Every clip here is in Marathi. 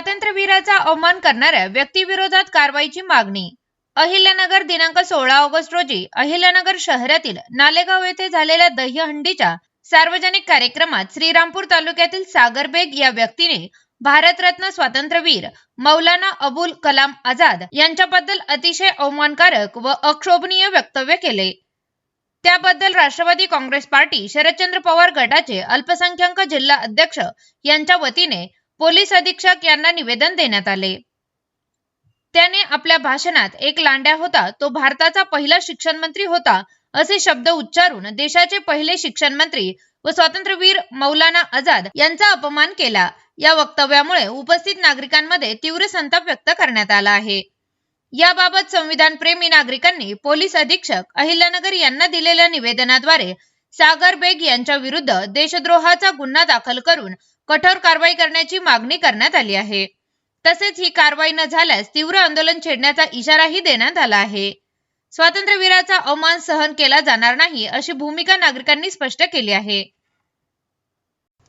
स्वातंत्र्यवीराचा अवमान करणाऱ्या व्यक्तीविरोधात कारवाईची मागणी. अहिल्यानगर दिनांक सोळा ऑगस्ट रोजी अहिल्यानगर शहरातील नालेगाव येथे झालेल्या दहीहंडीच्या सार्वजनिक कार्यक्रमात श्रीरामपूर तालुक्यातील सागर बेग या व्यक्तीने भारतरत्न स्वातंत्र्यवीर मौलाना अबुल कलाम आझाद यांच्याबद्दल अतिशय अवमानकारक व अक्षोभनीय वक्तव्य केले. त्याबद्दल राष्ट्रवादी काँग्रेस पार्टी शरदचंद्र पवार गटाचे अल्पसंख्याक जिल्हा अध्यक्ष यांच्या वतीने पोलीस अधीक्षक यांना निवेदन देण्यात आले. त्याने आपल्या भाषणात एक लांड्या होता तो भारताचा पहिला शिक्षण मंत्री होता असे शब्द उच्चारून देशाचे पहिले शिक्षण मंत्री व स्वातंत्र्यवीर मौलाना आझाद यांचा अपमान केला. या वक्तव्यामुळे उपस्थित नागरिकांमध्ये तीव्र संताप व्यक्त करण्यात आला आहे. याबाबत संविधान प्रेमी नागरिकांनी पोलीस अधीक्षक अहिल्यानगर यांना दिलेल्या निवेदनाद्वारे सागर बेग यांच्या विरुद्ध देशद्रोहाचा गुन्हा दाखल करून कठोर कारवाई करण्याची मागणी करण्यात आली आहे. तसेच ही कारवाई न झाल्यास तीव्र आंदोलन छेडण्याचा इशाराही देण्यात आला आहे. स्वातंत्र्यवीराचा अवमान सहन केला जाणार नाही अशी भूमिका नागरिकांनी स्पष्ट केली आहे.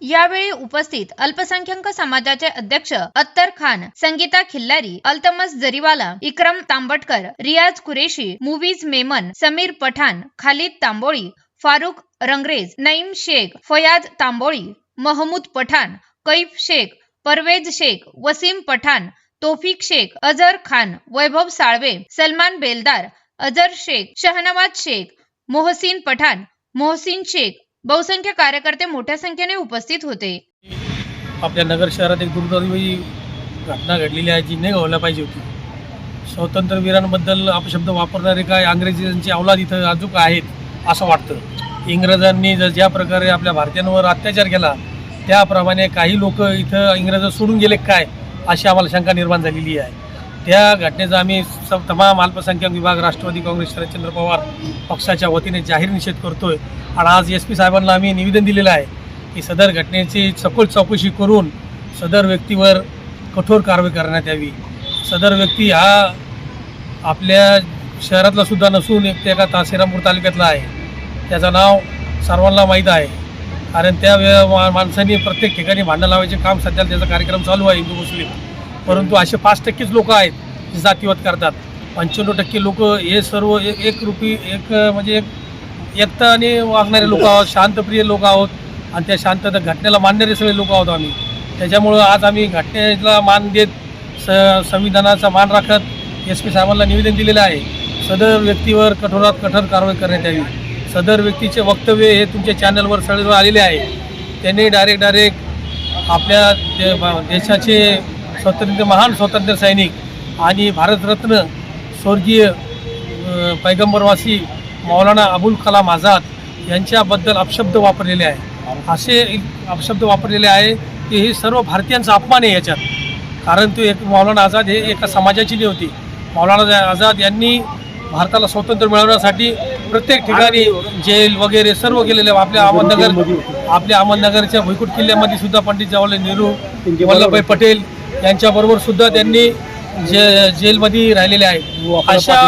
यावेळी उपस्थित अल्पसंख्याक समाजाचे अध्यक्ष अत्तर खान संगीता खिल्लारी अल्तमस जरीवाला इक्रम तांबटकर रियाज कुरेशी मुवीज मेमन समीर पठाण खालिद तांबोळी फारुख रंगरेज नईम शेख फयाज तांबोळी महमूद पठाण कैफ शेख परवेज शेख वसीम पठाण तोफिक शेख अझर खान वैभव साळवे सलमान बेलदार अझर शेख शहनवाज शेख मोहसिन पठाण मोहसिन शेख बहुसंख्य कार्यकर्ते मोठ्या संख्येने उपस्थित होते. आपल्या नगर शहरात एक दुर्दैवी घटना घडलेली आहे जी नाही घडल्या पाहिजे होती. स्वातंत्र्यवीरांबद्दल अपशब्द वापरणारे काय अंग्रेजांची अवलाद इथं अजूक आहेत असं वाटतं. इंग्रजांनी जर ज्या प्रकारे आपल्या भारतीयांवर अत्याचार केला त्याप्रमाणे काही लोक इथं इंग्रज सोडून गेले काय अशी आम्हाला शंका निर्माण झालेली आहे. त्या घटनेचा आम्ही स तमाम अल्पसंख्याक विभाग राष्ट्रवादी काँग्रेस शरदचंद्र पवार पक्षाच्या वतीने जाहीर निषेध करतोय. आणि आज एस पी साहेबांना आम्ही निवेदन दिलेलं आहे की सदर घटनेची सखोल चौकशी करून सदर व्यक्तीवर कठोर कारवाई करण्यात यावी. सदर व्यक्ती हा आपल्या शहरातला सुद्धा नसून एक त्या एका तासेरामपूर तालुक्यातला आहे. त्याचं नाव सर्वांना माहीत आहे. कारण त्या माणसांनी प्रत्येक ठिकाणी भांडं लावायचे काम सध्या त्याचा कार्यक्रम चालू आहे हिंदू मुस्लिम. परंतु असे पाच टक्केच लोक आहेत जे जातीवाद करतात. पंच्याण्णव टक्के लोक हे सर्व एक एक रुपी एक म्हणजे एक एकताने वागणारे लोक आहोत शांतप्रिय लोक आहोत. आणि त्या शांतता घटनेला मानणारे सगळे लोक आहोत आम्ही. त्याच्यामुळं आज आम्ही घटनेला मान देत स संविधानाचा मान राखत एस पी साहेबांना निवेदन दिलेलं आहे. सदर व्यक्तीवर कठोरात कठोर कारवाई करण्यात यावी. सदर व्यक्तीचे वक्तव्य हे तुमच्या चॅनलवर सगळं आलेले आहे. त्यांनी डायरेक्ट डायरेक्ट आपल्या दे देशाचे स्वातंत्र्य महान स्वातंत्र्य सैनिक आणि भारतरत्न स्वर्गीय पैगंबरवासी मौलाना अबुल कलाम आझाद यांच्याबद्दल अपशब्द वापरलेले आहे. असे अपशब्द वापरलेले आहे की हे सर्व भारतीयांचा अपमान आहे याच्यात. कारण तो एक मौलाना आझाद हे एका समाजाची नाही होती मौलाना आझाद यांनी भारताला स्वातंत्र्य मिळवण्यासाठी प्रत्येक ठिकाणी जेल वगैरे सर्व केलेले. आपल्या अहमदनगर आपल्या अहमदनगरच्या भुईकोट किल्ल्यामध्ये सुद्धा पंडित जवाहरलाल नेहरू वल्लभभाई पटेल यांच्याबरोबर सुद्धा त्यांनी जे जेलमध्ये राहिलेले आहेत. अशा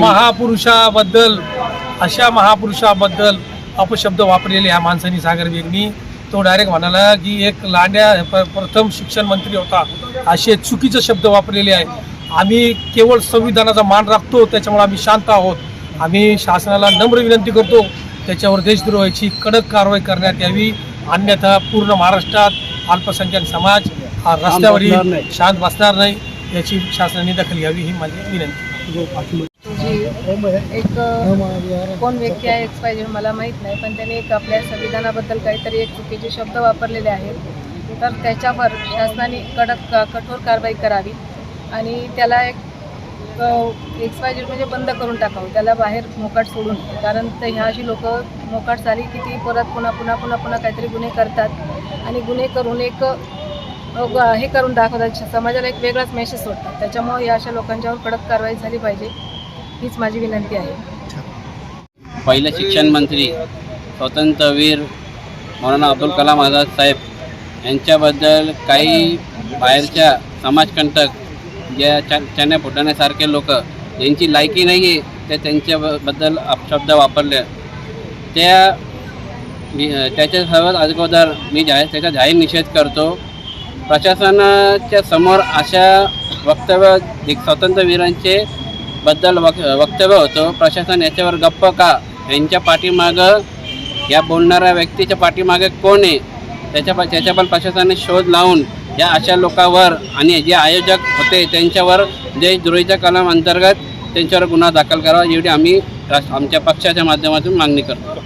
महापुरुषाबद्दल अशा महापुरुषाबद्दल अपशब्द वापरलेले ह्या माणसांनी सागर बेगनी तो डायरेक्ट म्हणाला की एक लांड्या प्रथम शिक्षण मंत्री होता. असे चुकीचे शब्द वापरलेले आहे. आम्ही केवळ संविधानाचा मान राखतो त्याच्यामुळे आम्ही शांत आहोत. आम्ही शासनाला नम्र विनंती करतो त्याच्यावर देशद्रोहाची कडक कारवाई करण्यात यावी. अन्यथा पूर्ण महाराष्ट्रात अल्पसंख्याक समाज हा रस्त्यावर शांत बसणार नाही याची शासनाने दखल घ्यावी ही माझी विनंती. जी एक कोण व्यक्ती आहे एक्स पाहिजे मला माहीत नाही पण त्याने एक आपल्या संविधानाबद्दल काहीतरी एक चुकीचे शब्द वापरलेले आहेत. तर त्याच्यावर शासनाने कडक कठोर कारवाई करावी आणि त्याला एक एक्स वाय म्हणजे बंद करून टाकावं. त्याला बाहेर मोकाट सोडून. कारण तर ह्या अशी लोक मोकाट झाली की ती परत पुन्हा पुन्हा पुन्हा पुन्हा काहीतरी गुन्हे करतात. आणि गुन्हे करून एक हे करून दाखवतात. समाजाला एक वेगळाच मेसेज सोडतात. त्याच्यामुळे या अशा लोकांच्यावर कडक कारवाई झाली पाहिजे हीच माझी विनंती आहे. पहिले शिक्षण मंत्री स्वातंत्र्यवीर मौलाना अब्दुल कलाम आझाद साहेब यांच्याबद्दल काही बाहेरच्या समाजकंटक ज्या चा चण्या फुटाण्यासारखे लोक यांची लायकी नाही आहे त्या त्यांच्याबद्दल अपशब्द वापरले. त्या मी त्याच्या सर्वात अगोदर मी जाहीर त्याचा जाहीर निषेध करतो. प्रशासनाच्या समोर अशा वक्तव्य एक स्वातंत्र्यवीरांचे बद्दल वक वक्तव्य होतो. प्रशासन याच्यावर गप्प का? यांच्या पाठीमागं या बोलणाऱ्या व्यक्तीच्या पाठीमागे कोण आहे? त्याच्या त्याच्या पण प्रशासनाने शोध लावून या अशा लोकांवर आणि जे आयोजक होते त्यांच्यावर देशद्रोहीच्या कलम अंतर्गत त्यांच्यावर गुन्हा दाखल करावा एवढी आम्ही आमच्या पक्षाच्या माध्यमातून मागणी करतो.